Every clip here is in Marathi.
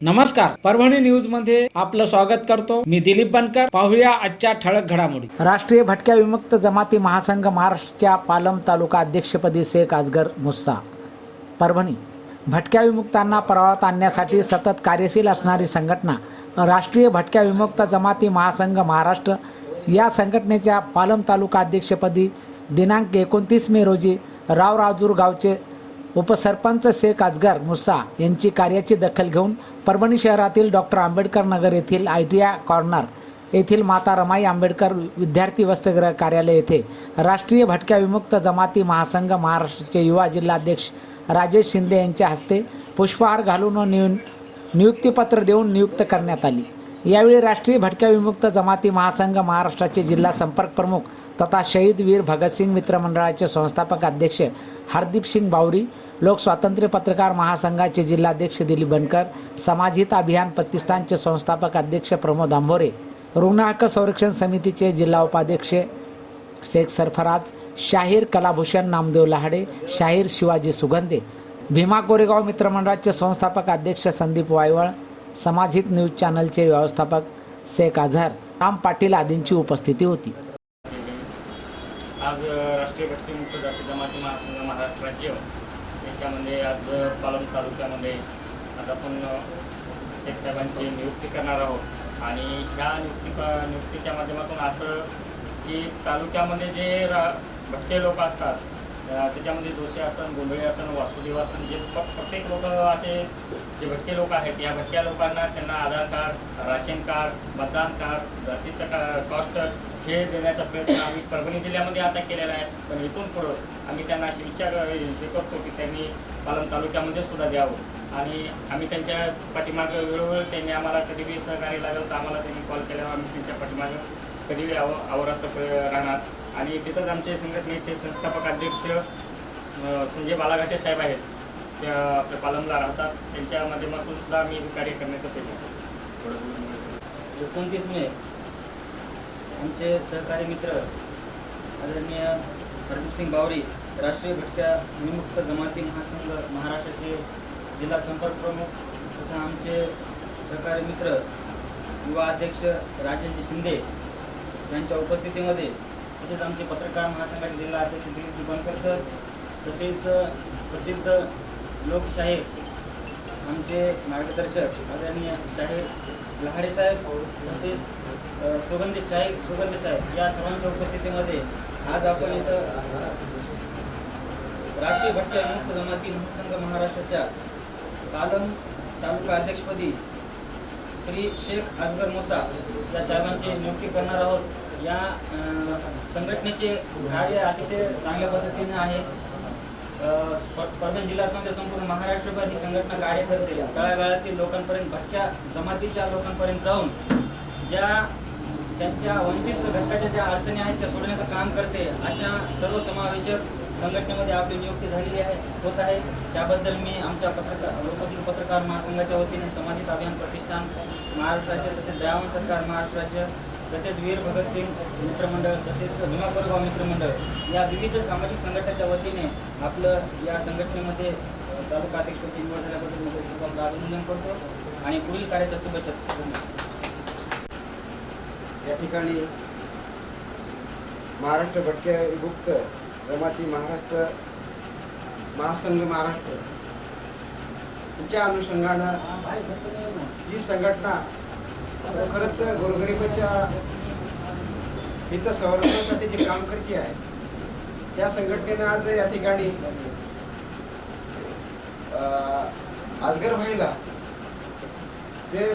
नमस्कार परभणी न्यूजमध्ये आपलं स्वागत करतो. मी दिलीप बनकर. पाहूया आजच्या ठळक घडामोडी. राष्ट्रीय भटक्या विमुक्त जमाती महासंघ महाराष्ट्रच्या पालम तालुका अध्यक्षपदी शेख आजगर मुस्सा परभणी. भटक्या विमुक्तांना प्रवाहात आणण्यासाठी सतत कार्यशील असणारी संघटना राष्ट्रीय भटक्या विमुक्त जमाती महासंघ महाराष्ट्र या संघटनेच्या पालम तालुका अध्यक्षपदी दिनांक एकोणतीस मे रोजी रावराजूर गावचे उपसरपंच शेख अजगर मुसा यांची कार्याची दखल घेऊन परभणी शहरातील डॉक्टर आंबेडकर नगर येथील आय टी आय कॉर्नर येथील माता रमाई आंबेडकर विद्यार्थी वसतिगृह कार्यालय येथे राष्ट्रीय भटक्या विमुक्त जमाती महासंघ महाराष्ट्राचे युवा जिल्हाध्यक्ष राजेश शिंदे यांच्या हस्ते पुष्पहार घालून व नियु नियुक्तीपत्र देऊन नियुक्त करण्यात आली. यावेळी राष्ट्रीय भटक्या विमुक्त जमाती महासंघ महाराष्ट्राचे जिल्हा संपर्क प्रमुख तथा शहीद वीर भगतसिंग मित्रमंडळाचे संस्थापक अध्यक्ष हरदीप सिंग बावरी लोक स्वातंत्र्य पत्रकार महासंघाचे जिल्हाध्यक्ष दिलीप बनकर समाजहित अभियान प्रतिष्ठानचे संस्थापक अध्यक्ष प्रमोद आंभोरे रुग्ण हक्क संरक्षण समितीचे जिल्हा उपाध्यक्ष शेख सरफराज शाहीर कलाभूषण नामदेव लहाडे शाहीर शिवाजी सुगंधे भीमा कोरेगाव मित्रमंडळाचे संस्थापक अध्यक्ष संदीप वायवळ समाजहित न्यूज चॅनलचे व्यवस्थापक शेख अझहर राम पाटील आदींची उपस्थिती होती. आज राष्ट्रीय भटकी मुक्त जाती जमाती महासंघ महाराष्ट्र राज्य त्याच्यामध्ये आज पालम तालुक्यामध्ये आज आपण शेखसाहेबांची शेख साहेबांची नियुक्ती करणार आहोत. आणि ह्या नियुक्ती नियुक्तीच्या माध्यमातून असं की तालुक्यामध्ये जे रा भटके लोक असतात त्याच्यामध्ये जोशी आसन गोंधळी आसन वासुदेव आसन जे प्रत्येक लोक असे जे भटके लोक आहेत या भटक्या लोकांना त्यांना आधार कार्ड राशन कार्ड मतदान कार्ड जातीचं का कॉस्ट हे देण्याचा प्रयत्न आम्ही परभणी जिल्ह्यामध्ये आता केलेला आहे. पण इथून पुढं आम्ही त्यांना असे विचार हे करतो की त्यांनी पालन तालुक्यामध्ये सुद्धा द्यावं. आणि आम्ही त्यांच्या पाठीमागं वेळोवेळी त्यांनी आम्हाला कधी बी सहकार्य लागेल तर आम्हाला त्यांनी कॉल केल्यावर आम्ही त्यांच्या पाठीमागं कधी बी आव आवराचं राहणार. आणि तिथंच आमचे संघटनेचे संस्थापक अध्यक्ष संजय बालाघाटे साहेब आहेत. त्या आपल्या पालमला राहतात. त्यांच्या माध्यमातून सुद्धा आम्ही कार्य करण्याचा प्रयत्न करतो. एकोणतीस मे आमचे सहकारी मित्र आदरणीय हरदीपसिंग बावरी राष्ट्रीय भटक्या विमुक्त जमाती महासंघ महाराष्ट्राचे जिल्हा संपर्क प्रमुख तथा आमचे सहकारी मित्र युवा अध्यक्ष राजेश शिंदे यांच्या उपस्थितीमध्ये तसेच आमचे पत्रकार महासंघाचे जिल्हा अध्यक्ष दिलीप बनकर सर तसेच प्रसिद्ध लोकशाहीर आमचे मार्गदर्शक आदरणीय शाहीर लहाडे साहेब तसेच सुगंधी शाहीर सुगंधी साहेब या सर्वांच्या उपस्थितीमध्ये आज आपण इथं राष्ट्रीय भटक्या मुक्त जमाती महासंघ महाराष्ट्राच्या पालम तालुका अध्यक्षपदी श्री शेख अजगर मोसा या साहेबांची नियुक्ती करणार आहोत. या संघटनेचे कार्य अतिशय चांगल्या पद्धतीने आहे. परभणी जिल्ह्यामध्ये संपूर्ण महाराष्ट्रभर ही संघटना कार्य करते तळागाळातील लोकांपर्यंत भटक्या जमातीच्या लोकांपर्यंत जाऊन ज्या त्यांच्या वंचित घटकाच्या ज्या अडचणी आहेत त्या सोडण्याचं काम करते अशा सर्वसमावेशक संघटनेमध्ये आपली नियुक्ती झालेली आहे होत आहे. त्याबद्दल मी आमच्या पत्रकार लोकातील पत्रकार महासंघाच्या वतीने समाजिक अभियान प्रतिष्ठान महाराष्ट्र राज्य तसेच दयावन सरकार महाराष्ट्र राज्य तसेच वीर भगतसिंग मित्रमंडळ तसेच भीमा कोरेगाव मित्रमंडळ या विविध सामाजिक संघटनेच्या वतीने आपलं या संघटनेमध्ये तालुका अध्यक्षपदी निवड झाल्याबद्दल मी खूप आपलं अभिनंदन करतो आणि पुढील कार्याच्या शुभेच्छा या ठिकाणी महाराष्ट्र भटक्या विभुक्त जमाती महाराष्ट्र महासंघ महाराष्ट्र. यांच्या अनुषंगानं ही संघटना खरंच गोरगरिबाच्या हित संवर्धनासाठी जे काम करते आहे त्या संघटनेनं आज या ठिकाणी आजगर भाईला जे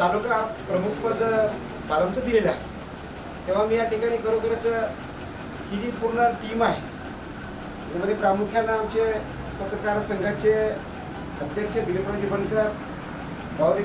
तालुका प्रमुखपद पालमचं दिलेलं आहे तेव्हा मी या ठिकाणी खरोखरच ही जी पूर्ण टीम आहे त्यामध्ये प्रामुख्यानं आमचे पत्रकार संघाचे अध्यक्ष दिलीपरावजी बनकर बावरी